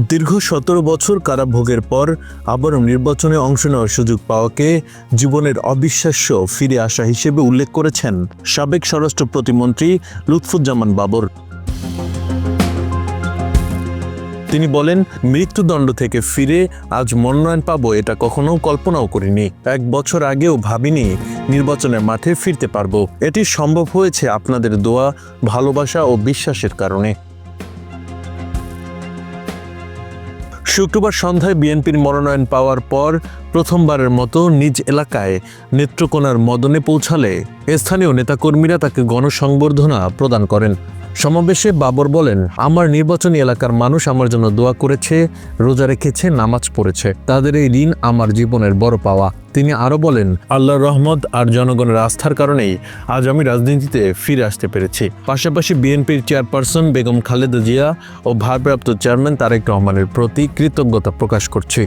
দীর্ঘ সতেরো বছর কারাভোগের পর আবারও নির্বাচনে অংশ নেওয়ার সুযোগ পাওয়াকে জীবনের অবিশ্বাস্য ফিরে আসা হিসেবে উল্লেখ করেছেন সাবেক স্বরাষ্ট্র প্রতিমন্ত্রী লুৎফুজ্জামান বাবর। তিনি বলেন, মৃত্যুদণ্ড থেকে ফিরে আজ মনোনয়ন পাবো এটা কখনো কল্পনাও করিনি। এক বছর আগেও ভাবিনি নির্বাচনের মাঠে ফিরতে পারব। এটি সম্ভব হয়েছে আপনাদের দোয়া, ভালোবাসা ও বিশ্বাসের কারণে। শুক্রবার সন্ধ্যায় বিএনপির মনোনয়ন পাওয়ার পর প্রথমবারের মতো নিজ এলাকায় নেত্রকোনার মদনে পৌঁছালে স্থানীয় নেতাকর্মীরা তাকে গণসংবর্ধনা প্রদান করেন। সমাবেশে বাবর বলেন, আমার নির্বাচনী এলাকার মানুষ আমার জন্য দোয়া করেছে, রোজা রেখেছে, নামাজ পড়েছে। তাদের এই ঋণ আমার জীবনের বড় পাওয়া। তিনি আরও বলেন, আল্লাহর রহমত আর জনগণের আস্থার কারণেই আজ আমি রাজনীতিতে ফিরে আসতে পেরেছি। পাশাপাশি বিএনপির চেয়ারপারসন বেগম খালেদা জিয়া ও ভারপ্রাপ্ত চেয়ারম্যান তারেক রহমানের প্রতি কৃতজ্ঞতা প্রকাশ করছি।